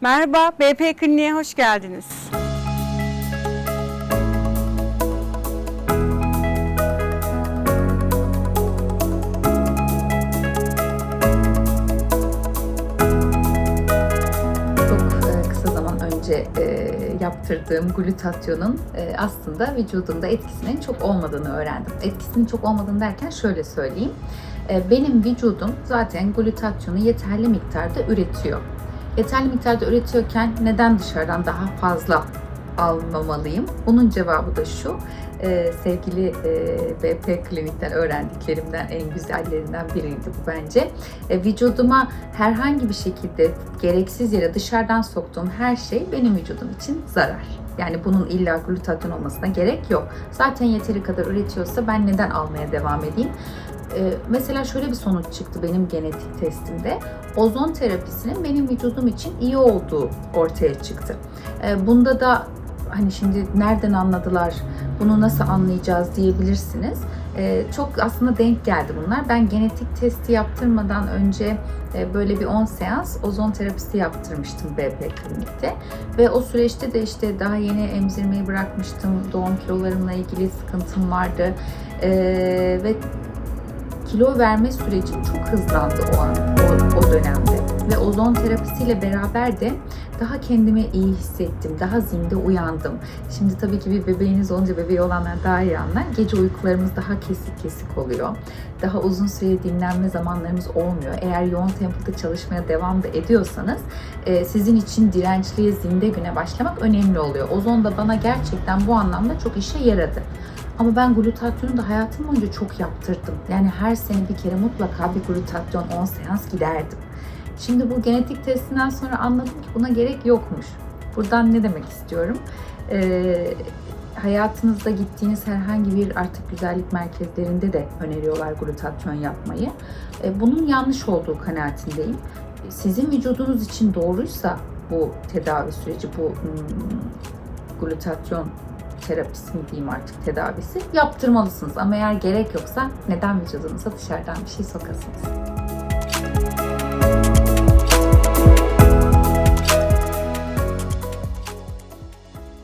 Merhaba, BP Kliniğe hoş geldiniz. Çok e, kısa zaman önce e, yaptırdığım glutatyonun e, aslında vücudumda etkisinin çok olmadığını öğrendim. Etkisinin çok olmadığını derken şöyle söyleyeyim. Benim vücudum zaten glutatyonu yeterli miktarda üretiyor. Yeterli miktarda üretiyorken neden dışarıdan daha fazla almamalıyım? Bunun cevabı da şu. e, sevgili e, BP Klinik'ten öğrendiklerimden en güzellerinden biriydi bu bence. E, vücuduma herhangi bir şekilde gereksiz yere dışarıdan soktuğum her şey benim vücudum için zarar. Yani bunun illa glutatyon olmasına gerek yok. Zaten yeteri kadar üretiyorsa ben neden almaya devam edeyim? Ee, mesela şöyle bir sonuç çıktı benim genetik testimde. Ozon terapisinin benim vücudum için iyi olduğu ortaya çıktı. Ee, bunda da hani şimdi nereden anladılar, bunu nasıl anlayacağız diyebilirsiniz. Ee, çok aslında denk geldi bunlar. Ben genetik testi yaptırmadan önce e, böyle bir 10 seans ozon terapisi yaptırmıştım BP klinikte. Ve o süreçte de işte daha yeni emzirmeyi bırakmıştım. Doğum kilolarımla ilgili sıkıntım vardı. Ee, ve kilo verme sürecim çok hızlandı o an, o, o dönemde. Ve ozon terapisiyle beraber de daha kendimi iyi hissettim, daha zinde uyandım. Şimdi tabii ki bir bebeğiniz olunca bebeği olanlar daha iyi anlar. Gece uykularımız daha kesik kesik oluyor. Daha uzun süre dinlenme zamanlarımız olmuyor. Eğer yoğun tempoda çalışmaya devam da ediyorsanız e, sizin için dirençli, zinde güne başlamak önemli oluyor. Ozon da bana gerçekten bu anlamda çok işe yaradı. Ama ben glutatyonu da hayatım boyunca çok yaptırdım. Yani her sene bir kere mutlaka bir glutatyon 10 seans giderdim. Şimdi bu genetik testinden sonra anladım ki buna gerek yokmuş. Buradan ne demek istiyorum? Ee, hayatınızda gittiğiniz herhangi bir artık güzellik merkezlerinde de öneriyorlar glutatyon yapmayı. Ee, bunun yanlış olduğu kanaatindeyim. Sizin vücudunuz için doğruysa bu tedavi süreci, bu hmm, glutatyon terapisi mi diyeyim artık tedavisi yaptırmalısınız. Ama eğer gerek yoksa neden vücudunuza dışarıdan bir şey sokasınız?